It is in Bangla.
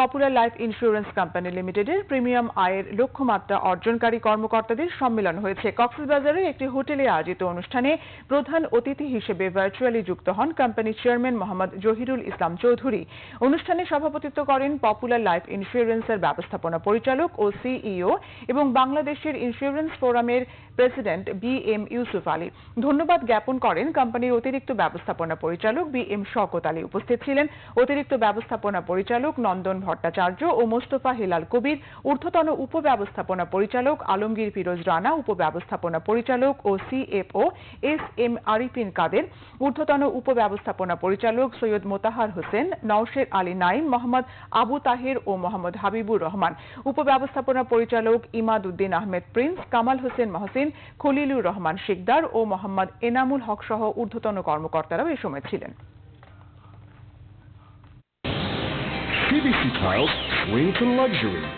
পপুলার লাইফ ইন্স্যুরেন্স কোম্পানি লিমিটেডের প্রিমিয়াম আয়ের লক্ষ্যমাত্রা অর্জনকারী কর্মকর্তাদের সম্মেলন হয়েছে। কক্সবাজারের একটি হোটেলে আয়োজিত অনুষ্ঠানে প্রধান অতিথি হিসেবে ভার্চুয়ালি যুক্ত হন কোম্পানির চেয়ারম্যান মোহাম্মদ জহিরুল ইসলাম চৌধুরী। অনুষ্ঠানে সভাপতিত্ব করেন পপুলার লাইফ ইন্স্যুরেন্সের ব্যবস্থাপনা পরিচালক ও সিইও এবং বাংলাদেশের ইন্স্যুরেন্স ফোরামের president B M Yusuf Ali. ধন্যবাদ জ্ঞাপন করেন কোম্পানির অতিরিক্ত ব্যবস্থাপনা পরিচালক বি এম শকত আলী। উপস্থিত ছিলেন অতিরিক্ত ব্যবস্থাপনা পরিচালক নন্দন ভট্টাচার্য ও মোস্তফা হিলাল কবির ঊর্ধ্বতন উপব্যবস্থাপনা পরিচালক, আলমগীর ফিরোজ রানা উপব্যবস্থাপনা পরিচালক ও CFO S M Arifin Kader ঊর্ধ্বতন উপব্যবস্থাপনা পরিচালক সৈয়দ মোতাহার হোসেন, নওশের আলী নাইম মোহাম্মদ আবু তাহের ও মোহাম্মদ হাবিবুর রহমান উপব্যবস্থাপনা পরিচালক ইমাদ উদ্দিন আহমেদ প্রিন্স, কামাল হোসেন মহসিন, খলিলুর রহমান শিকদার ও মোহাম্মদ এনামুল হক সহ ঊর্ধ্বতন কর্মকর্তারাও এ সময় ছিলেন। PVC tiles swing to luxury.